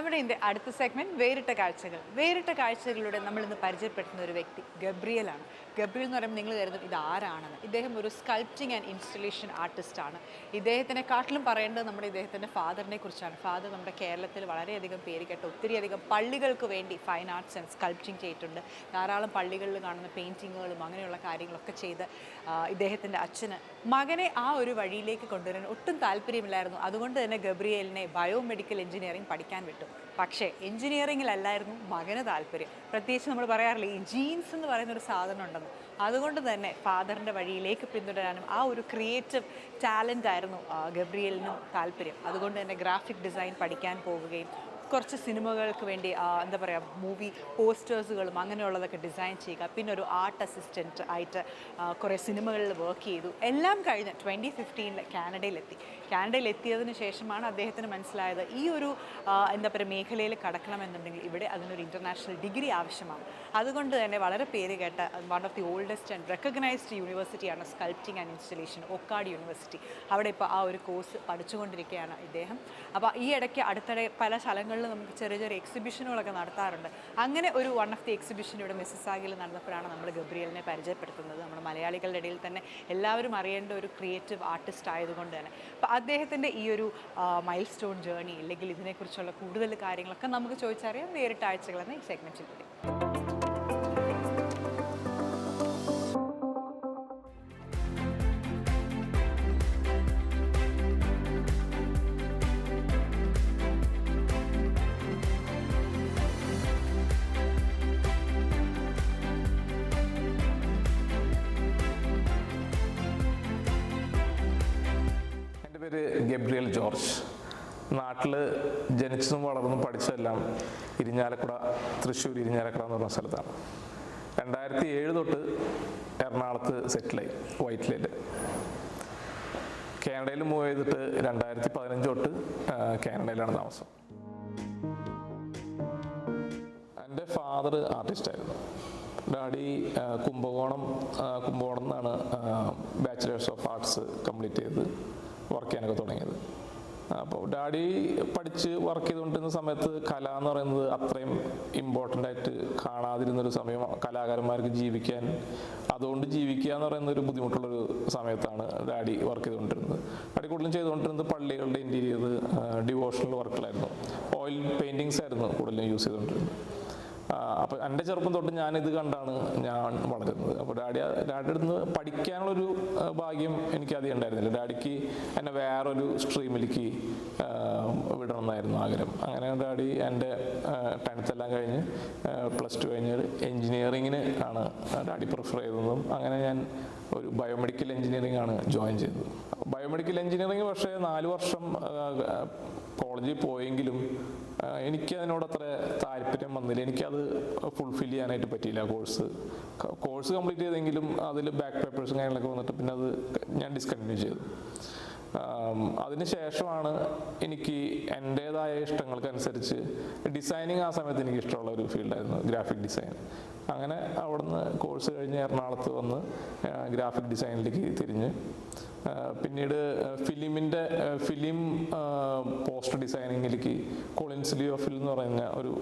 നമ്മുടെ ഇതിന്റെ അടുത്ത സെഗ്മെന്റ് വേറിട്ട കാഴ്ചകൾ. വേറിട്ട കാഴ്ചകളിലൂടെ നമ്മളിന്ന് പരിചയപ്പെടുത്തുന്ന ഒരു വ്യക്തി ഗബ്രിയലാണ്. ഗബ്രിയൽ എന്ന് പറയുമ്പോൾ നിങ്ങൾ കരുതും ഇത് ആരാണെന്ന് ഇദ്ദേഹം ഒരു സ്കൾപ്റ്റിംഗ് ആൻഡ് ഇൻസ്റ്റലേഷൻ ആർട്ടിസ്റ്റ് ആണ്. ഇദ്ദേഹത്തിനെ കാട്ടിലും പറയേണ്ടത് നമ്മുടെ ഇദ്ദേഹത്തിന്റെ ഫാദറിനെ കുറിച്ചാണ്. ഫാദർ നമ്മുടെ കേരളത്തിൽ വളരെയധികം പേര് കേട്ട ഒത്തിരിയധികം പള്ളികൾക്ക് വേണ്ടി ഫൈൻ ആർട്സ് ആൻഡ് സ്കൾപ്റ്റിംഗ് ചെയ്തിട്ടുണ്ട്. ധാരാളം പള്ളികളിൽ കാണുന്ന പെയിന്റിങ്ങുകളും അങ്ങനെയുള്ള കാര്യങ്ങളൊക്കെ ചെയ്ത് ഇദ്ദേഹത്തിന്റെ അച്ഛന് മകനെ ആ ഒരു വഴിയിലേക്ക് കൊണ്ടുവരാൻ ഒട്ടും താല്പര്യമില്ലായിരുന്നു. അതുകൊണ്ട് തന്നെ ഗബ്രിയേലിനെ ബയോമെഡിക്കൽ എഞ്ചിനീയറിംഗ് പഠിക്കാൻ വിട്ടു. പക്ഷേ എഞ്ചിനീയറിംഗിലല്ലായിരുന്നു മകന് താല്പര്യം. പ്രത്യേകിച്ച് നമ്മൾ പറയാറില്ല ഈ ജീൻസ് എന്ന് പറയുന്ന ഒരു സാധനം ഉണ്ടെന്ന്. അതുകൊണ്ട് തന്നെ ഫാദറിന്റെ വഴിയിലേക്ക് പിന്തുടരാനും ആ ഒരു ക്രിയേറ്റീവ് ടാലന്റ് ആയിരുന്നു ഗബ്രിയലിനും താല്പര്യം. അതുകൊണ്ട് തന്നെ ഗ്രാഫിക് ഡിസൈൻ പഠിക്കാൻ പോവുകയും കുറച്ച് സിനിമകൾക്ക് വേണ്ടി എന്താ പറയുക മൂവി പോസ്റ്റേഴ്സുകളും അങ്ങനെയുള്ളതൊക്കെ ഡിസൈൻ ചെയ്യുക പിന്നെ ഒരു ആർട്ട് അസിസ്റ്റന്റ് ആയിട്ട് കുറേ സിനിമകളിൽ വർക്ക് ചെയ്തു. എല്ലാം കഴിഞ്ഞ് ട്വന്റി ഫിഫ്റ്റീനിൽ കാനഡയിലെത്തി. കാനഡയിൽ എത്തിയതിന് ശേഷമാണ് അദ്ദേഹത്തിന് മനസ്സിലായത് ഈ ഒരു എന്താ പറയുക മേഖലയിൽ കടക്കണമെന്നുണ്ടെങ്കിൽ ഇവിടെ അതിനൊരു ഇന്റർനാഷണൽ ഡിഗ്രി ആവശ്യമാണ്. അതുകൊണ്ട് തന്നെ വളരെ പേര് കേട്ട one of the oldest and recognised യൂണിവേഴ്സിറ്റിയാണ് sculpting and installation OCAD university അവിടെ ഇപ്പോൾ ആ ഒരു കോഴ്സ് പഠിച്ചുകൊണ്ടിരിക്കുകയാണ് ഇദ്ദേഹം. അപ്പോൾ ഈ ഇടയ്ക്ക് അടുത്തിടെ പല സ്ഥലങ്ങളിലും നമുക്ക് ചെറിയ ചെറിയ എക്സിബിഷനുകളൊക്കെ നടത്താറുണ്ട്. അങ്ങനെ ഒരു വൺ ഓഫ് ദി എക്സിബിഷൻ ഇവിടെ മിസ്സസാഗിൽ നടന്നപ്പോഴാണ് നമ്മൾ ഗബ്രിയലിനെ പരിചയപ്പെടുത്തുന്നത്. നമ്മൾ മലയാളികളുടെ ഇടയിൽ തന്നെ എല്ലാവരും അറിയേണ്ട ഒരു ക്രിയേറ്റീവ് ആർട്ടിസ്റ്റ് ആയതുകൊണ്ട് തന്നെ. അപ്പോൾ അദ്ദേഹത്തിന്റെ ഈ ഒരു മൈൽ സ്റ്റോൺ ജേർണി അല്ലെങ്കിൽ ഇതിനെക്കുറിച്ചുള്ള കൂടുതൽ കാര്യങ്ങളൊക്കെ നമുക്ക് ചോദിച്ചറിയാം നേരിട്ട് ആഴ്ചകളെന്ന ഈ സെഗ്മെന്റിലൂടെ ഗബ്രിയൽ ജോർജ്. നാട്ടിൽ ജനിച്ചതും വളർന്നും പഠിച്ചതെല്ലാം ഇരിഞ്ഞാലക്കുട തൃശ്ശൂർ ഇരിഞ്ഞാലക്കുട എന്ന് പറഞ്ഞ സ്ഥലത്താണ്. രണ്ടായിരത്തി ഏഴ് തൊട്ട് എറണാകുളത്ത് സെറ്റിലായി വൈറ്റ്ലയിൽ കാനഡയിൽ മൂവ് ചെയ്തിട്ട് രണ്ടായിരത്തി പതിനഞ്ച് തൊട്ട് കാനഡയിലാണ് താമസം. എന്റെ ഫാദർ ആർട്ടിസ്റ്റായിരുന്നു ഡാഡി കുംഭകോണം കുംഭകോണം എന്നാണ് ബാച്ചിലേഴ്സ് ഓഫ് ആർട്സ് കംപ്ലീറ്റ് ചെയ്ത് വർക്ക് ചെയ്യാനൊക്കെ തുടങ്ങിയത്. അപ്പോൾ ഡാഡി പഠിച്ച് വർക്ക് ചെയ്തുകൊണ്ടിരുന്ന സമയത്ത് കല എന്ന് പറയുന്നത് അത്രയും ഇമ്പോർട്ടന്റ് ആയിട്ട് കാണാതിരുന്നൊരു സമയം കലാകാരന്മാർക്ക് ജീവിക്കാൻ അതുകൊണ്ട് ജീവിക്കുക എന്ന് പറയുന്ന ഒരു ബുദ്ധിമുട്ടുള്ളൊരു സമയത്താണ് ഡാഡി വർക്ക് ചെയ്തുകൊണ്ടിരുന്നത്. ഡാഡി കൂടുതലും ചെയ്തുകൊണ്ടിരുന്നത് പള്ളികളുടെ ഇന്റീരിയർ ഡിവോഷണൽ വർക്കുകളായിരുന്നു ഓയിൽ പെയിന്റിങ്സ് ആയിരുന്നു കൂടുതലും യൂസ് ചെയ്തുകൊണ്ടിരുന്നത്. അപ്പോൾ എന്റെ ചെറുപ്പം തൊട്ട് ഞാൻ ഇത് കണ്ടാണ് ഞാൻ വളരുന്നത്. അപ്പോൾ ഡാഡി ഡാഡിയുടെ അടുത്ത് പഠിക്കാനുള്ളൊരു ഭാഗ്യം എനിക്ക് അധികം ഉണ്ടായിരുന്നില്ല. ഡാഡിക്ക് എന്നെ വേറൊരു സ്ട്രീമിലേക്ക് വിടണം എന്നായിരുന്നു ആഗ്രഹം. അങ്ങനെ ഡാഡി എന്റെ ടെൻത്ത് എല്ലാം കഴിഞ്ഞ് പ്ലസ് ടു കഴിഞ്ഞ് എൻജിനീയറിങ്ങിന് ആണ് ഡാഡി പ്രിഫർ ചെയ്തതും. അങ്ങനെ ഞാൻ ഒരു ബയോമെഡിക്കൽ എഞ്ചിനീയറിംഗ് ആണ് ജോയിൻ ചെയ്തത്. ബയോമെഡിക്കൽ എഞ്ചിനീയറിംഗ് പക്ഷേ നാല് വർഷം കോളേജിൽ പോയെങ്കിലും എനിക്ക് അതിനോട് അത്ര താല്പര്യം വന്നില്ല. എനിക്കത് ഫുൾഫിൽ ചെയ്യാനായിട്ട് പറ്റിയില്ല കോഴ്സ്. കോഴ്സ് കംപ്ലീറ്റ് ചെയ്തെങ്കിലും അതിൽ ബാക്ക് പേപ്പേഴ്സും കാര്യങ്ങളൊക്കെ വന്നിട്ട് പിന്നെ അത് ഞാൻ ഡിസ്കണ്ടിന്യൂ ചെയ്തു. അതിന് അതിനുശേഷമാണ് എനിക്ക് എന്റെതായ ഇഷ്ടങ്ങൾക്കനുസരിച്ച് ഡിസൈനിങ് ആ സമയത്ത് എനിക്ക് ഇഷ്ടമുള്ള ഒരു ഫീൽഡായിരുന്നു ഗ്രാഫിക് ഡിസൈൻ അങ്ങനെ അവിടുന്ന് കോഴ്സ് കഴിഞ്ഞ് എറണാകുളത്ത് വന്ന് ഗ്രാഫിക് ഡിസൈനിലേക്ക് തിരിഞ്ഞ്. പിന്നീട് ഫിലിമിന്റെ ഫിലിം പോസ്റ്റർ ഡിസൈനിങ്ങിലേക്ക് കൊളിൻസ് ലിയോഫിൽ എന്ന് പറയുന്ന ഒരു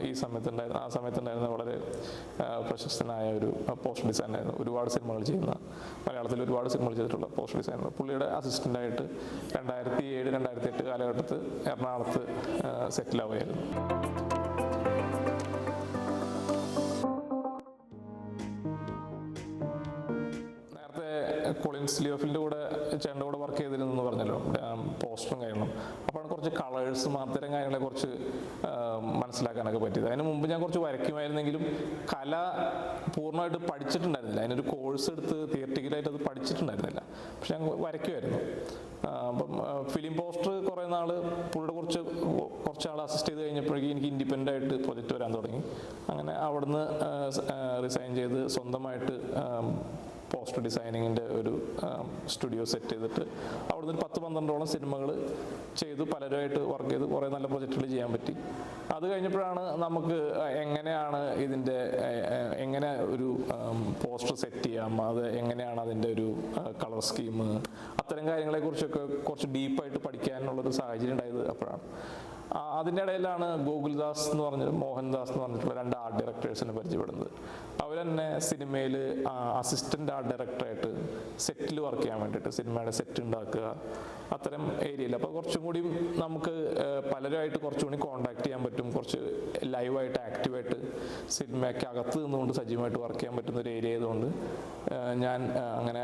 ഈ സമയത്തുണ്ടായിരുന്ന ആ സമയത്തുണ്ടായിരുന്ന വളരെ പ്രശസ്തനായ ഒരു പോസ്റ്റർ ഡിസൈനായിരുന്നു ഒരുപാട് സിനിമകൾ ചെയ്യുന്ന മലയാളത്തിൽ ഒരുപാട് സിനിമകൾ ചെയ്തിട്ടുള്ള പോസ്റ്റർ ഡിസൈനർ. പുള്ളിയുടെ അസിസ്റ്റന്റായിട്ട് രണ്ടായിരത്തി ഏഴ് രണ്ടായിരത്തി എട്ട് കാലഘട്ടത്ത് എറണാകുളത്ത് സെറ്റിൽ ലിയോഫിലിന്റെ കൂടെ ചേട്ടന്റെ കൂടെ വർക്ക് ചെയ്തിരുന്നു എന്ന് പറഞ്ഞല്ലോ പോസ്റ്ററും കാര്യങ്ങളും. അപ്പോഴാണ് കുറച്ച് കളേഴ്സ് അത്തരം കാര്യങ്ങളെ കുറിച്ച് മനസ്സിലാക്കാനൊക്കെ പറ്റിയത്. അതിന് മുമ്പ് ഞാൻ കുറച്ച് വരയ്ക്കുമായിരുന്നെങ്കിലും കല പൂർണമായിട്ട് പഠിച്ചിട്ടുണ്ടായിരുന്നില്ല. അതിനൊരു കോഴ്സ് എടുത്ത് തിയറ്റിക്കലായിട്ട് അത് പഠിച്ചിട്ടുണ്ടായിരുന്നില്ല. പക്ഷെ ഞാൻ വരയ്ക്കുമായിരുന്നു. അപ്പം ഫിലിം പോസ്റ്റർ കുറേ നാൾ പുള്ളിയുടെ കുറച്ച് കുറച്ച് ആൾ അസിസ്റ്റ് ചെയ്ത് കഴിഞ്ഞപ്പോഴേക്കും എനിക്ക് ഇൻഡിപെൻഡന്റ് ആയിട്ട് പ്രൊജക്റ്റ് വരാൻ തുടങ്ങി. അങ്ങനെ അവിടുന്ന് റിസൈൻ ചെയ്ത് സ്വന്തമായിട്ട് പോസ്റ്റർ ഡിസൈനിങ്ങിന്റെ ഒരു സ്റ്റുഡിയോ സെറ്റ് ചെയ്തിട്ട് അവിടുന്ന് ഒരു പത്ത് പന്ത്രണ്ടോളം സിനിമകൾ ചെയ്തു പലരുമായിട്ട് വർക്ക് ചെയ്ത് കുറേ നല്ല പ്രൊജക്റ്റുകൾ ചെയ്യാൻ പറ്റി. അത് കഴിഞ്ഞപ്പോഴാണ് നമുക്ക് എങ്ങനെയാണ് ഇതിന്റെ എങ്ങനെ ഒരു പോസ്റ്റർ സെറ്റ് ചെയ്യാം അത് എങ്ങനെയാണ് അതിന്റെ ഒരു കളർ സ്കീം അത്തരം കാര്യങ്ങളെക്കുറിച്ചൊക്കെ കുറച്ച് ഡീപ്പായിട്ട് പഠിക്കാനുള്ളൊരു സാഹചര്യം ഉണ്ടായത് അപ്പോഴാണ്. അതിന്റെ ഇടയിലാണ് ഗോകുൽദാസ് എന്ന് പറഞ്ഞ മോഹൻദാസ് എന്ന് പറഞ്ഞിട്ടുള്ള രണ്ട് ആർട്ട് ഡയറക്ടേഴ്സിനെ പരിചയപ്പെടുന്നത്. അവരെന്നെ സിനിമയിൽ അസിസ്റ്റന്റ് ആർട്ട് ഡയറക്ടറായിട്ട് സെറ്റിൽ വർക്ക് ചെയ്യാൻ വേണ്ടിയിട്ട് സിനിമയുടെ സെറ്റ് ഉണ്ടാക്കുക അത്തരം ഏരിയയിൽ അപ്പോൾ കുറച്ചും കൂടിയും നമുക്ക് പലരുമായിട്ട് കുറച്ചും കൂടി കോൺടാക്ട് ചെയ്യാൻ പറ്റും. കുറച്ച് ലൈവായിട്ട് ആക്റ്റീവായിട്ട് സിനിമയ്ക്ക് അകത്ത് നിന്നുകൊണ്ട് സജീവമായിട്ട് വർക്ക് ചെയ്യാൻ പറ്റുന്ന ഒരു ഏരിയ ആയതുകൊണ്ട് ഞാൻ അങ്ങനെ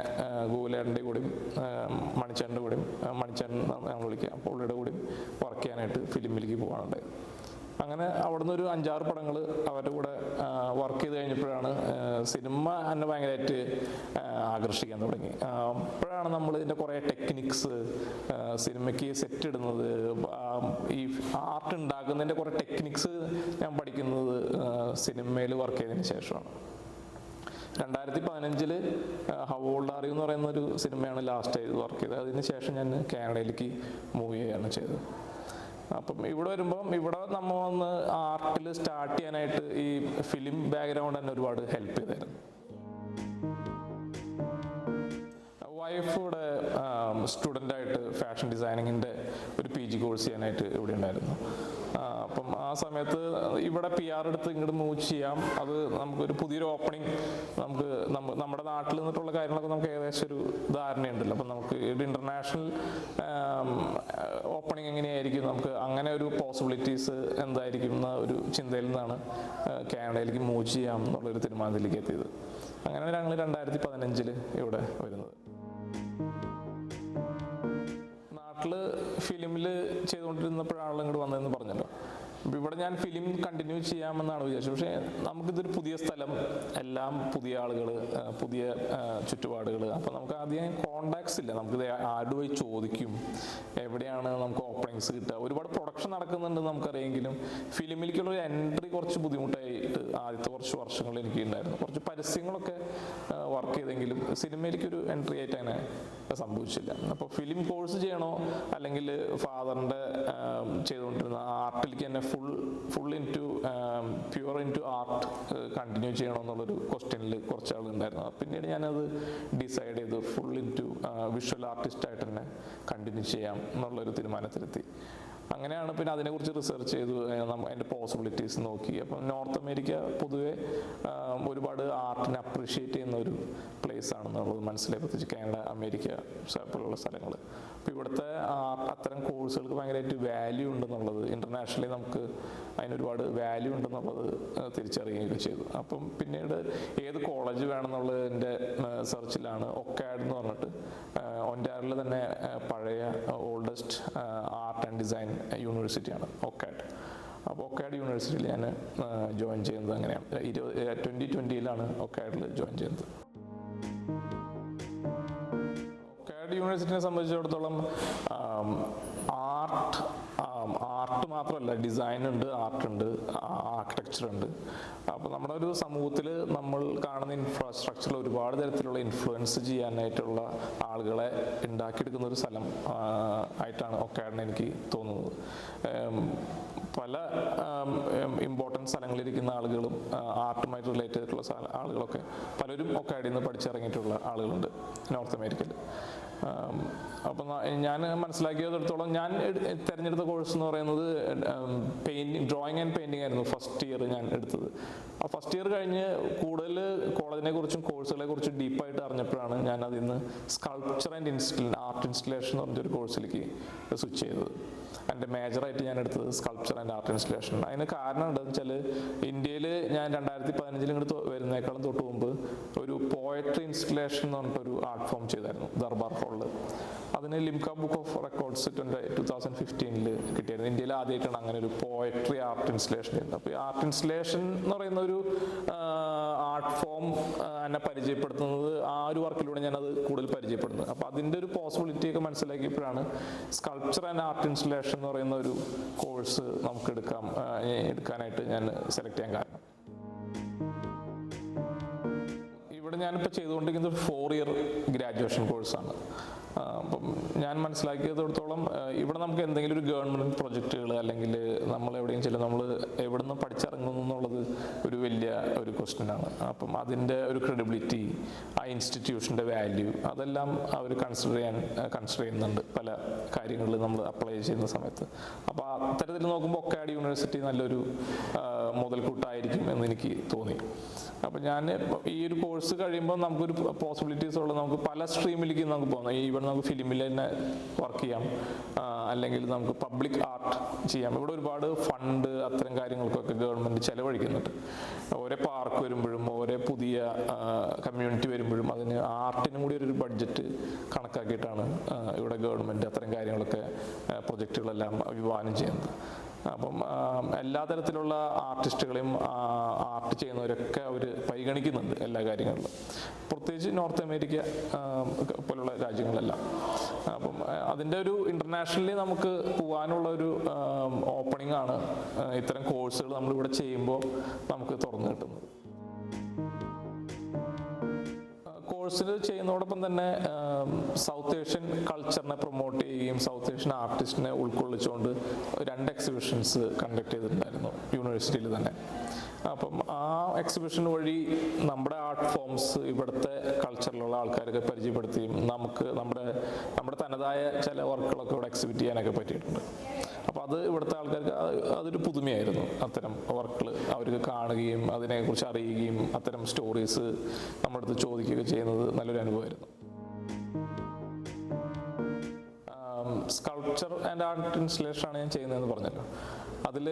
ഗോകുലേട്ടന്റെ കൂടെയും മണിച്ചേട്ടന്റെ കൂടെയും മണിച്ചേട്ടൻ വിളിക്കാം ഞങ്ങൾ വിളിക്കുക. പുള്ളിയുടെ കൂടെയും വർക്ക് ചെയ്യാനായിട്ട് ഫിലിമിലേക്ക് പോകാനുണ്ടായത് അങ്ങനെ അവിടുന്ന് ഒരു അഞ്ചാറ് പടങ്ങൾ അവരുടെ കൂടെ വർക്ക് ചെയ്ത് കഴിഞ്ഞപ്പോഴാണ് സിനിമ എന്നെ ഭയങ്കരമായിട്ട് ആകർഷിക്കാൻ തുടങ്ങി. അപ്പോഴാണ് നമ്മൾ ഇതിന്റെ കുറേ ടെക്നിക്സ് സിനിമയ്ക്ക് സെറ്റ് ഇടുന്നത് ഈ ആർട്ട് ഉണ്ടാക്കുന്നതിന്റെ കുറേ ടെക്നിക്സ് ഞാൻ പഠിക്കുന്നത് സിനിമയിൽ വർക്ക് ചെയ്തതിന് ശേഷമാണ്. രണ്ടായിരത്തി പതിനഞ്ചിൽ ഹൗ ഓൾഡ് ആർ യു എന്ന് പറയുന്ന ഒരു സിനിമയാണ് ലാസ്റ്റ് വർക്ക് ചെയ്തത്. അതിന് ശേഷം ഞാൻ കാനഡയിലേക്ക് മൂവ് ചെയ്യുകയാണ് ചെയ്തത്. അപ്പം ഇവിടെ വരുമ്പം ഇവിടെ നമ്മൾ വന്ന് ആർട്ടിൽ സ്റ്റാർട്ട് ചെയ്യാനായിട്ട് ഈ ഫിലിം ബാക്ക്ഗ്രൗണ്ട് തന്നെ ഒരുപാട് ഹെൽപ്പ് ചെയ്തായിരുന്നു വൈഫ് ഇവിടെ സ്റ്റുഡന്റായിട്ട് ഫാഷൻ ഡിസൈനിങ്ങിന്റെ ഒരു പി ജി കോഴ്സ് ചെയ്യാനായിട്ട് ഇവിടെ ഉണ്ടായിരുന്നു. ആ, സമയത്ത് ഇവിടെ പി ആർ എടുത്ത് ഇങ്ങോട്ട് മൂവ് ചെയ്യാം. അത് നമുക്കൊരു പുതിയൊരു ഓപ്പണിംഗ് നമുക്ക് നമ്മുടെ നാട്ടിൽ നിന്നിട്ടുള്ള കാര്യങ്ങളൊക്കെ നമുക്ക് ഏകദേശം ഒരു ധാരണയുണ്ടല്ലോ. അപ്പം നമുക്ക് ഒരു ഇന്റർനാഷണൽ ഓപ്പണിംഗ് എങ്ങനെയായിരിക്കും? നമുക്ക് അങ്ങനെ ഒരു പോസിബിലിറ്റീസ് എന്തായിരിക്കും എന്ന ഒരു ചിന്തയിൽ നിന്നാണ് കാനഡയിലേക്ക് മൂവ് ചെയ്യാം എന്നുള്ളൊരു തീരുമാനത്തിലേക്ക് എത്തിയത്. അങ്ങനെ ഞങ്ങൾ രണ്ടായിരത്തി പതിനഞ്ചിൽ ഇവിടെ വരുന്നത്. നാട്ടിൽ ഫിലിമിൽ ചെയ്തുകൊണ്ടിരുന്നപ്പോഴാണല്ലോ ഇങ്ങോട്ട് വന്നതെന്ന് പറഞ്ഞല്ലോ. അപ്പൊ ഇവിടെ ഞാൻ ഫിലിം കണ്ടിന്യൂ ചെയ്യാമെന്നാണ് വിചാരിച്ചത്. പക്ഷേ നമുക്കിതൊരു പുതിയ സ്ഥലം എല്ലാം പുതിയ ആളുകൾ പുതിയ ചുറ്റുപാടുകൾ അപ്പോൾ നമുക്ക് ആദ്യം കോണ്ടാക്ട്സ് ഇല്ല. നമുക്കിത് പോയി ചോദിക്കും. എവിടെയാണ് നമുക്ക് ഓപ്പണിങ്സ് കിട്ടുക? ഒരുപാട് പ്രൊഡക്ഷൻ നടക്കുന്നുണ്ട് നമുക്കറിയെങ്കിലും ഫിലിമിലേക്കുള്ള ഒരു എൻട്രി കുറച്ച് ബുദ്ധിമുട്ടായിട്ട് ആദ്യത്തെ കുറച്ച് വർഷങ്ങൾ എനിക്ക് ഉണ്ടായിരുന്നു കുറച്ച് പരസ്യങ്ങളൊക്കെ വർക്ക് ചെയ്തെങ്കിലും സിനിമയിലേക്ക് ഒരു എൻട്രി ആയിട്ട് അങ്ങനെ സംഭവിച്ചില്ല. അപ്പോൾ ഫിലിം കോഴ്സ് ചെയ്യണോ? അല്ലെങ്കിൽ ഫാദറിന്റെ ചെയ്തുകൊണ്ടിരുന്ന ആർട്ടിലേക്ക് തന്നെ full full in to pure in to art continue ചെയ്യണോ എന്നുള്ളൊരു ക്വസ്റ്റ്യനിൽ കുറച്ച് ആളുണ്ടായിരുന്നു പിന്നീട് ഞാനത് ഡിസൈഡ് ചെയ്ത്. Full in to visual artist ആയിട്ട് തന്നെ കണ്ടിന്യൂ ചെയ്യാം എന്നുള്ളൊരു തീരുമാനത്തിലെത്തി. അങ്ങനെയാണ് പിന്നെ അതിനെക്കുറിച്ച് റിസർച്ച് ചെയ്തു അതിന്റെ പോസിബിലിറ്റീസ് നോക്കി. അപ്പം നോർത്ത് അമേരിക്ക പൊതുവെ ഒരുപാട് ആർട്ടിനെ അപ്രീഷിയേറ്റ് ചെയ്യുന്ന ഒരു പ്ലേസ് ആണെന്നുള്ളത് മനസ്സിലായി. പ്രത്യേകിച്ച് കാനഡ അമേരിക്ക പോലുള്ള സ്ഥലങ്ങൾ അപ്പോൾ ഇവിടുത്തെ അത്തരം കോഴ്സുകൾക്ക് ഭയങ്കരമായിട്ട് വാല്യൂ ഉണ്ടെന്നുള്ളത് ഇന്റർനാഷണലി നമുക്ക് അതിനൊരുപാട് വാല്യൂ ഉണ്ടെന്നുള്ളത് തിരിച്ചറിയുകയൊക്കെ ചെയ്തു. അപ്പം പിന്നീട് ഏത് കോളേജ് വേണമെന്നുള്ളതിന്റെ സെർച്ചിലാണ് ഒക്കാഡ് എന്ന് പറഞ്ഞിട്ട് ഒന്റാറിൽ തന്നെ പഴയ ഓൾഡസ്റ്റ് ആർട്ട് ആൻഡ് ഡിസൈൻ യൂണിവേഴ്സിറ്റിയാണ് ഒക്കാഡ് അപ്പോൾ ഒക്കാഡ് യൂണിവേഴ്സിറ്റിയിൽ ഞാൻ ജോയിൻ ചെയ്യുന്നത് അങ്ങനെയാണ്. ഇരുപത് ട്വന്റി ട്വന്റിയിലാണ് ഒക്കാഡിൽ ജോയിൻ ചെയ്യുന്നത്. ഒക്കാഡ് യൂണിവേഴ്സിറ്റിനെ സംബന്ധിച്ചിടത്തോളം ആർട്ട് ആർട്ട് മാത്രമല്ല ഡിസൈൻ ഉണ്ട് ആർട്ട് ഉണ്ട് ആർക്കിടെക്ചർ ഉണ്ട്. അപ്പോൾ നമ്മുടെ ഒരു സമൂഹത്തിൽ നമ്മൾ കാണുന്ന ഇൻഫ്രാസ്ട്രക്ചറിൽ ഒരുപാട് തരത്തിലുള്ള ഇൻഫ്ലുവൻസ് ചെയ്യാനായിട്ടുള്ള ആളുകളെ ഉണ്ടാക്കിയെടുക്കുന്ന ഒരു സ്ഥലം ആയിട്ടാണ് ഒക്കെയാണ് എനിക്ക് തോന്നുന്നത്. പല ഇമ്പോർട്ടന്റ് സ്ഥലങ്ങളിലിരിക്കുന്ന ആളുകളും ആർട്ടുമായിട്ട് റിലേറ്റ് ചെയ്തിട്ടുള്ള ആളുകളൊക്കെ പലരും ഒക്കെ അടിയിൽ നിന്ന് പഠിച്ചിറങ്ങിയിട്ടുള്ള ആളുകളുണ്ട് നോർത്ത് അമേരിക്കയിൽ അപ്പം ഞാൻ മനസ്സിലാക്കിയതിടത്തോളം ഞാൻ തിരഞ്ഞെടുത്ത കോഴ്സ് എന്ന് പറയുന്നത് പെയിന്റിങ് ഡ്രോയിങ് ആൻഡ് പെയിന്റിങ് ആയിരുന്നു ഫസ്റ്റ് ഇയർ ഞാൻ എടുത്തത്. ആ ഫസ്റ്റ് ഇയർ കഴിഞ്ഞ് കൂടുതൽ കോളേജിനെ കുറിച്ചും കോഴ്സുകളെ കുറിച്ചും ഡീപ്പായിട്ട് അറിഞ്ഞപ്പോഴാണ് ഞാൻ അതിൽ നിന്ന് sculpture and install art installation എന്ന് പറഞ്ഞൊരു കോഴ്സിലേക്ക് സ്വിച്ച് ചെയ്തത്. എന്റെ മേജറായിട്ട് ഞാൻ എടുത്തത് സ്കൾപ്ചർ ആൻഡ് ആർട്ട് ഇൻസ്റ്റലേഷൻ അതിന് കാരണം എന്താണെന്ന് വെച്ചാൽ ഇന്ത്യയിൽ ഞാൻ രണ്ടായിരത്തി പതിനഞ്ചിൽ ഇങ്ങോട്ട് വരുന്നേക്കാളും തൊട്ട് മുമ്പ് ഒരു പോയട്രി ഇൻസ്റ്റലേഷൻ എന്ന് പറഞ്ഞിട്ടൊരു ആർട്ട് ഫോം ചെയ്തായിരുന്നു ദർബാർ ഹോളിൽ അതിന് Limca book of records two thousand ഫിഫ്റ്റീനിൽ കിട്ടിയായിരുന്നു. ഇന്ത്യയിൽ ആദ്യമായിട്ടാണ് അങ്ങനെ ഒരു പോയട്രി ആർട്ട് ഇൻസ്റ്റലേഷൻ ചെയ്യുന്നത്. അപ്പോൾ ഈ ആർട്ട് ഇൻസ്റ്റലേഷൻ എന്ന് പറയുന്ന ഒരു ആർട്ട് ഫോം എന്നെ പരിചയപ്പെടുത്തുന്നത് ആ ഒരു വർക്കിലൂടെ ഞാനത് കൂടുതൽ പരിചയപ്പെടുന്നത്. അപ്പോൾ അതിന്റെ ഒരു പോസിബിലിറ്റി ഒക്കെ മനസ്സിലാക്കിയപ്പോഴാണ് സ്കൾപ്ചർ ആൻഡ് ആർട്ട് ഇൻസ്റ്റലേഷൻ എന്ന് പറയുന്ന ഒരു കോഴ്സ് നമുക്ക് എടുക്കാം എടുക്കാനായിട്ട് ഞാൻ സെലക്ട് ചെയ്യാൻ കാരണം. ഇവിടെ ഞാനിപ്പോൾ ചെയ്തുകൊണ്ടിരിക്കുന്നത് ഫോർ ഇയർ ഗ്രാജുവേഷൻ കോഴ്സാണ് അപ്പം ഞാൻ മനസ്സിലാക്കിയതിടത്തോളം ഇവിടെ നമുക്ക് എന്തെങ്കിലും ഒരു ഗവൺമെന്റ് പ്രൊജക്റ്റുകൾ അല്ലെങ്കിൽ നമ്മൾ എവിടെയും ചെല്ലും നമ്മൾ എവിടെ നിന്ന് പഠിച്ചിറങ്ങുന്നു എന്നുള്ളത് ഒരു വലിയ ഒരു ക്വസ്റ്റ്യനാണ്. അപ്പം അതിന്റെ ഒരു ക്രെഡിബിലിറ്റി ആ ഇൻസ്റ്റിറ്റ്യൂഷന്റെ വാല്യൂ അതെല്ലാം അവർ കൺസിഡർ ചെയ്യാൻ കൺസിഡർ ചെയ്യുന്നുണ്ട് പല കാര്യങ്ങളിൽ നമ്മൾ അപ്ലൈ ചെയ്യുന്ന സമയത്ത്. അപ്പോൾ അത്തരത്തിൽ നോക്കുമ്പോൾ ഒക്കാഡ് യൂണിവേഴ്സിറ്റി നല്ലൊരു മുതൽക്കൂട്ടായിരിക്കും എന്ന് എനിക്ക് തോന്നി. അപ്പോൾ ഞാൻ ഈ ഒരു കോഴ്സ് കഴിയുമ്പോൾ നമുക്കൊരു പോസിബിലിറ്റീസ് ഉള്ളത് നമുക്ക് പല സ്ട്രീമിലേക്ക് നമുക്ക് പോകാം. ഈ ഇവിടെ നമുക്ക് ഫിലിമിൽ തന്നെ വർക്ക് ചെയ്യാം. അല്ലെങ്കിൽ നമുക്ക് പബ്ലിക് ആർട്ട് ചെയ്യാം. ഇവിടെ ഒരുപാട് ഫണ്ട് അത്തരം കാര്യങ്ങൾക്കൊക്കെ ഗവൺമെന്റ് ചെലവഴിക്കുന്നുണ്ട്. ഓരോ പാർക്ക് വരുമ്പോഴും ഓരോ പുതിയ കമ്മ്യൂണിറ്റി വരുമ്പോഴും അതിന് ആർട്ടിനും കൂടി ഒരു ബഡ്ജറ്റ് കണക്കാക്കിയിട്ടാണ് ഇവിടെ ഗവൺമെന്റ് അത്തരം കാര്യങ്ങളൊക്കെ പ്രൊജക്റ്റുകളെല്ലാം വിഭാവനം ചെയ്യുന്നത്. അപ്പം എല്ലാ തരത്തിലുള്ള ആർട്ടിസ്റ്റുകളെയും ആർട്ട് ചെയ്യുന്നവരൊക്കെ അവർ പരിഗണിക്കുന്നുണ്ട് എല്ലാ കാര്യങ്ങളിലും. പ്രത്യേകിച്ച് നോർത്ത് അമേരിക്ക പോലുള്ള രാജ്യങ്ങളെല്ലാം. അപ്പം അതിന്റെ ഒരു ഇന്റർനാഷണലി നമുക്ക് പോകാനുള്ള ഒരു ഓപ്പണിംഗ് ആണ് ഇത്തരം കോഴ്സുകൾ നമ്മളിവിടെ ചെയ്യുമ്പോൾ നമുക്ക് തുറന്നു കിട്ടുന്നത്. കോഴ്സിൽ ചെയ്യുന്നതോടൊപ്പം തന്നെ സൗത്ത് ഏഷ്യൻ കൾച്ചറിനെ പ്രൊമോട്ട് ചെയ്യുകയും സൗത്ത് ഏഷ്യൻ ആർട്ടിസ്റ്റിനെ ഉൾക്കൊള്ളിച്ചുകൊണ്ട് രണ്ട് എക്സിബിഷൻസ് കണ്ടക്ട് ചെയ്തിട്ടുണ്ടായിരുന്നു യൂണിവേഴ്സിറ്റിയിൽ തന്നെ. അപ്പം ആ എക്സിബിഷൻ വഴി നമ്മുടെ ആർട്ട് ഫോംസ് ഇവിടുത്തെ കൾച്ചറിലുള്ള ആൾക്കാരൊക്കെ പരിചയപ്പെടുത്തിയും നമുക്ക് നമ്മുടെ നമ്മുടെ തനതായ ചില വർക്കുകളൊക്കെ ഇവിടെ എക്സിബിറ്റ് ചെയ്യാനൊക്കെ പറ്റിയിട്ടുണ്ട്. അപ്പോൾ അത് ഇവിടുത്തെ ആൾക്കാർക്ക് അതൊരു പുതുമയായിരുന്നു. അത്തരം വർക്കുകൾ അവർക്ക് കാണുകയും അതിനെക്കുറിച്ച് അറിയുകയും അത്തരം സ്റ്റോറീസ് നമ്മുടെ അടുത്ത് ചോദിക്കുകയൊക്കെ ചെയ്യുന്നത് നല്ലൊരു അനുഭവമായിരുന്നു. സ്കൾപ്ചർ ആൻഡ് ആർട്ട് ഇൻസ്റ്റലേഷൻ ആണ് ഞാൻ ചെയ്യുന്നതെന്ന് പറഞ്ഞല്ലോ. അതിൽ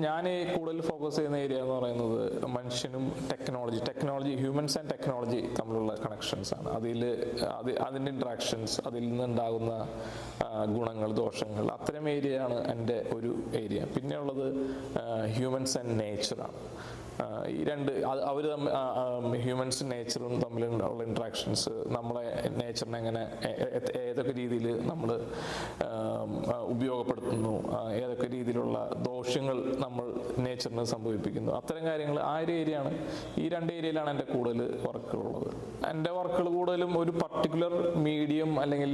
ഞാൻ കൂടുതൽ ഫോക്കസ് ചെയ്യുന്ന ഏരിയ എന്ന് പറയുന്നത് മനുഷ്യനും technology technology humans and technology തമ്മിലുള്ള കണക്ഷൻസ് ആണ്. അതിൽ അത് അതിന്റെ ഇൻട്രാക്ഷൻസ് അതിൽ നിന്നുണ്ടാകുന്ന ഗുണങ്ങൾ ദോഷങ്ങൾ അത്തരം ഏരിയയാണ് എന്റെ ഒരു ഏരിയ പിന്നെയുള്ളത് ഹ്യൂമൻസ് ആൻഡ് നേച്ചറാണ് ഈ രണ്ട് അവർ ഹ്യൂമൻസ് നേച്ചറും തമ്മിലുള്ള ഇൻട്രാക്ഷൻസ് നമ്മളെ നേച്ചറിനെ എങ്ങനെ ഏതൊക്കെ രീതിയിൽ നമ്മൾ ഉപയോഗപ്പെടുത്തുന്നു ഏതൊക്കെ രീതിയിലുള്ള ദോഷങ്ങൾ നമ്മൾ നേച്ചറിന് സംഭവിപ്പിക്കുന്നു. അത്തരം കാര്യങ്ങൾ ആ ഒരു ഏരിയയാണ് ഈ രണ്ട് ഏരിയയിലാണ് എന്റെ കൂടുതൽ വർക്കുകളുള്ളത് എന്റെ വർക്കുകൾ കൂടുതലും ഒരു പർട്ടിക്കുലർ മീഡിയം അല്ലെങ്കിൽ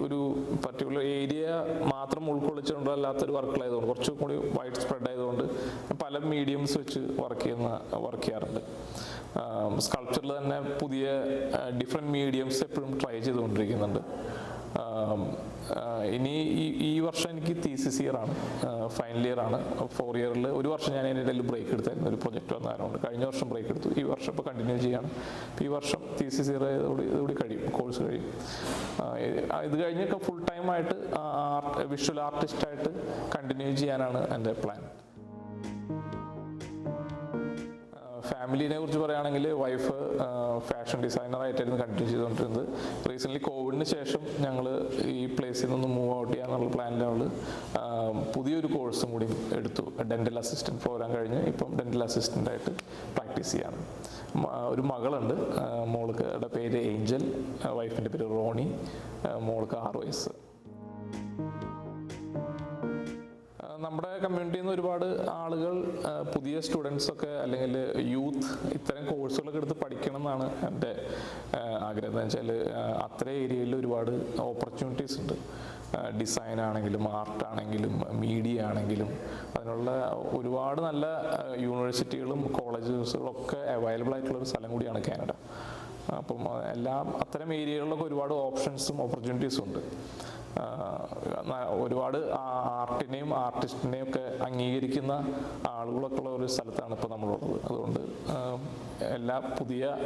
ഒരു പർട്ടിക്കുലർ ഏരിയ മാത്രം ഉൾക്കൊള്ളിച്ചുകൊണ്ടല്ലാത്തൊരു വർക്കുകളായതുകൊണ്ട് കുറച്ചും കൂടി വൈഡ് സ്പ്രെഡ് ആയതുകൊണ്ട് പല മീഡിയംസ് വെച്ച് വർക്ക് ചെയ്യുന്ന വർക്ക് ചെയ്യാറുണ്ട്. സ്കൾപ്ചറിൽ തന്നെ പുതിയ ഡിഫറെന്റ് മീഡിയംസ് എപ്പോഴും ട്രൈ ചെയ്തുകൊണ്ടിരിക്കുന്നുണ്ട്. ഇനി ഈ ഈ വർഷം എനിക്ക് തീസിസ് ഇയർ ആണ്. ഫൈനൽ ഇയർ ആണ്. ഫോർ ഇയറിൽ ഒരു വർഷം ഞാൻ അതിന്റെ ഇടയിൽ ബ്രേക്ക് എടുത്തായിരുന്നു. ഒരു പ്രൊജക്റ്റ് വന്നതുകൊണ്ട് കഴിഞ്ഞ വർഷം ബ്രേക്ക് എടുത്തു. ഈ വർഷം ഇപ്പോൾ കണ്ടിന്യൂ ചെയ്യാണ്. ഈ വർഷം തീസിസ് ഇയർ ഇതോടെ ഇതോടെ കഴിയും കോഴ്സ് കഴിയും. ഇത് കഴിഞ്ഞൊക്കെ ഫുൾ ടൈം ആയിട്ട് ആർട്ട് വിഷ്വൽ ആർട്ടിസ്റ്റായിട്ട് കണ്ടിന്യൂ ചെയ്യാനാണ് എന്റെ പ്ലാൻ ഫാമിലിനെ കുറിച്ച് പറയുകയാണെങ്കിൽ വൈഫ് ഫാഷൻ ഡിസൈനർ ആയിട്ടായിരുന്നു കണ്ടിന്യൂ ചെയ്തുകൊണ്ടിരുന്നത്. റീസെന്റ്ലി കോവിഡിന് ശേഷം ഞങ്ങൾ ഈ പ്ലേസിൽ നിന്ന് മൂവ് ഔട്ട് ചെയ്യാന്നുള്ള പ്ലാനിലാണ് പുതിയൊരു കോഴ്സും കൂടി എടുത്തു. ഡെന്റൽ അസിസ്റ്റന്റ് പ്രോഗ്രാം കഴിഞ്ഞ് ഇപ്പം ഡെന്റൽ അസിസ്റ്റന്റ് ആയിട്ട് പ്രാക്ടീസ് ചെയ്യാണ്. ഒരു മകളുണ്ട് മോൾക്ക് പേര് ഏഞ്ചൽ വൈഫിന്റെ പേര് റോണി മോൾക്ക് ആറ് വയസ്സ്. നമ്മുടെ കമ്മ്യൂണിറ്റിയിൽ നിന്ന് ഒരുപാട് ആളുകൾ പുതിയ സ്റ്റുഡൻസ് ഒക്കെ അല്ലെങ്കിൽ യൂത്ത് ഇത്തരം കോഴ്സുകളൊക്കെ എടുത്ത് പഠിക്കണം എന്നാണ് എന്റെ ആഗ്രഹം. എന്ന് വെച്ചാൽ അത്ര ഏരിയയിൽ ഒരുപാട് ഓപ്പർച്യൂണിറ്റീസ് ഉണ്ട്. ഡിസൈൻ ആണെങ്കിലും ആർട്ട് ആണെങ്കിലും മീഡിയ ആണെങ്കിലും. അതിനുള്ള ഒരുപാട് നല്ല യൂണിവേഴ്സിറ്റികളും കോളേജസുകളും ഒക്കെ അവൈലബിൾ ആയിട്ടുള്ള ഒരു സ്ഥലം കൂടിയാണ് കാനഡ. അപ്പം എല്ലാം അത്തരം ഏരിയകളിലൊക്കെ ഒരുപാട് ഓപ്ഷൻസും ഓപ്പർച്യൂണിറ്റീസും ഉണ്ട്. ഒരുപാട് ആർട്ടിനെയും ആർട്ടിസ്റ്റിനെയും ഒക്കെ അംഗീകരിക്കുന്ന ആളുകളൊക്കെ ഉള്ള ഒരു സ്ഥലത്താണ് ഇപ്പോൾ നമ്മളുള്ളത്. അതുകൊണ്ട് എല്ലാ പുതിയ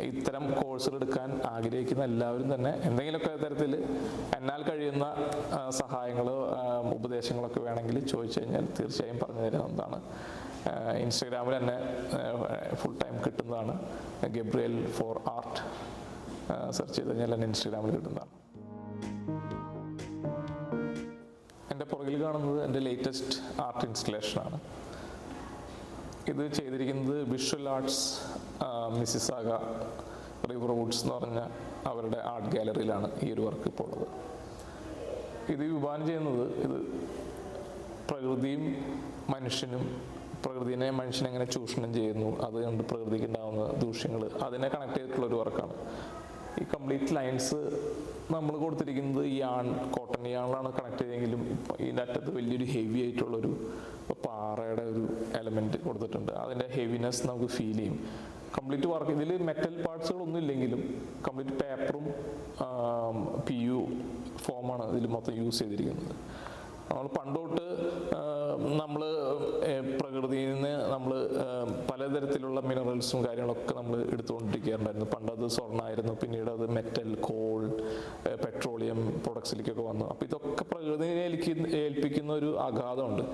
ഇത്തരം കോഴ്സുകൾ എടുക്കാൻ ആഗ്രഹിക്കുന്ന എല്ലാവരും തന്നെ എന്തെങ്കിലുമൊക്കെ തരത്തിൽ എന്നാൽ കഴിയുന്ന സഹായങ്ങളോ ഉപദേശങ്ങളൊക്കെ വേണമെങ്കിൽ ചോദിച്ചു കഴിഞ്ഞാൽ തീർച്ചയായും പറഞ്ഞു തരുന്നതാണ് ഇൻസ്റ്റഗ്രാമിൽ തന്നെ ഫുൾ ടൈം കിട്ടുന്നതാണ്. Gabriel for art. സെർച്ച് ചെയ്ത് കഴിഞ്ഞാൽ തന്നെ ഇൻസ്റ്റഗ്രാമിൽ കിട്ടുന്നതാണ്. എന്റെ പുറകിൽ കാണുന്നത് എന്റെ ലേറ്റസ്റ്റ് ആർട്ട് ഇൻസ്റ്റലേഷനാണ് ഇത് ചെയ്തിരിക്കുന്നത് visual arts Mississauga River Woods എന്ന് പറഞ്ഞ അവരുടെ ആർട്ട് ഗാലറിയിലാണ് ഈ ഒരു വർക്ക് ഇപ്പോൾ ഉള്ളത് ഇത് വിഭാവനം ചെയ്യുന്നത് ഇത് പ്രകൃതിയും മനുഷ്യനും പ്രകൃതിനെ മനുഷ്യൻ എങ്ങനെ ചൂഷണം ചെയ്യുന്നു അതുകൊണ്ട് പ്രകൃതിക്ക് ഉണ്ടാകുന്ന ദൂഷ്യങ്ങൾ അതിനെ കണക്ട് ചെയ്തിട്ടുള്ള ഒരു വർക്കാണ് ഈ കംപ്ലീറ്റ് ലൈൻസ് നമ്മൾ കൊടുത്തിരിക്കുന്നത് ആൺ കോട്ടൺ യാണിലാണ് കണക്ട് ചെയ്തെങ്കിലും ഇതിന്റെ അറ്റത്ത് വലിയൊരു ഹെവി ആയിട്ടുള്ളൊരു പാറയുടെ ഒരു എലമെന്റ് കൊടുത്തിട്ടുണ്ട്. അതിന്റെ ഹെവിനെസ് നമുക്ക് ഫീൽ ചെയ്യും. കംപ്ലീറ്റ് വർക്ക് ഇതിൽ മെറ്റൽ പാർട്സുകളൊന്നും ഇല്ലെങ്കിലും കംപ്ലീറ്റ് പേപ്പറും പി യു ഫോമാണ് ഇതിൽ മൊത്തം യൂസ് ചെയ്തിരിക്കുന്നത്. നമ്മൾ പണ്ടോട്ട് നമ്മൾ പ്രകൃതിയിൽ നിന്ന് നമ്മൾ പലതരത്തിലുള്ള മിനറൽസും കാര്യങ്ങളൊക്കെ നമ്മൾ എടുത്തുകൊണ്ടിരിക്കുകയായിരുന്നു പണ്ടത് സ്വർണമായിരുന്നു പിന്നീട് അത് മെറ്റൽ കോൾ പെട്രോളിയം പ്രൊഡക്ട്സിലേക്കൊക്കെ വന്നു. അപ്പോൾ ഇതൊക്കെ പ്രകൃതിയെ ഏൽപ്പിക്കുന്ന ഒരു അഗാധമുണ്ട്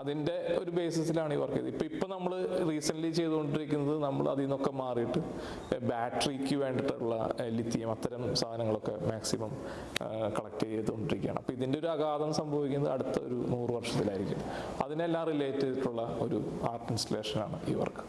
അതിന്റെ ഒരു ബേസിസിലാണ് ഈ വർക്ക് ചെയ്തത്. ഇപ്പം ഇപ്പം നമ്മൾ റീസെന്റ്ലി ചെയ്തുകൊണ്ടിരിക്കുന്നത് നമ്മൾ അതിൽ നിന്നൊക്കെ മാറിയിട്ട് ബാറ്ററിക്ക് വേണ്ടിയിട്ടുള്ള ലിത്തിയം അത്തരം സാധനങ്ങളൊക്കെ മാക്സിമം കളക്ട് ചെയ്തുകൊണ്ടിരിക്കുകയാണ്. അപ്പോൾ ഇതിന്റെ ഒരു അഗാധം സംഭവിക്കുന്നത് അടുത്ത ഒരു നൂറ് വർഷത്തിലായിരിക്കും. അതിനെല്ലാം റിലേറ്റ് ചെയ്തിട്ടുള്ള ഒരു ആർട്ട് ഇൻസ്റ്റലേഷനാണ് ഈ വർക്ക്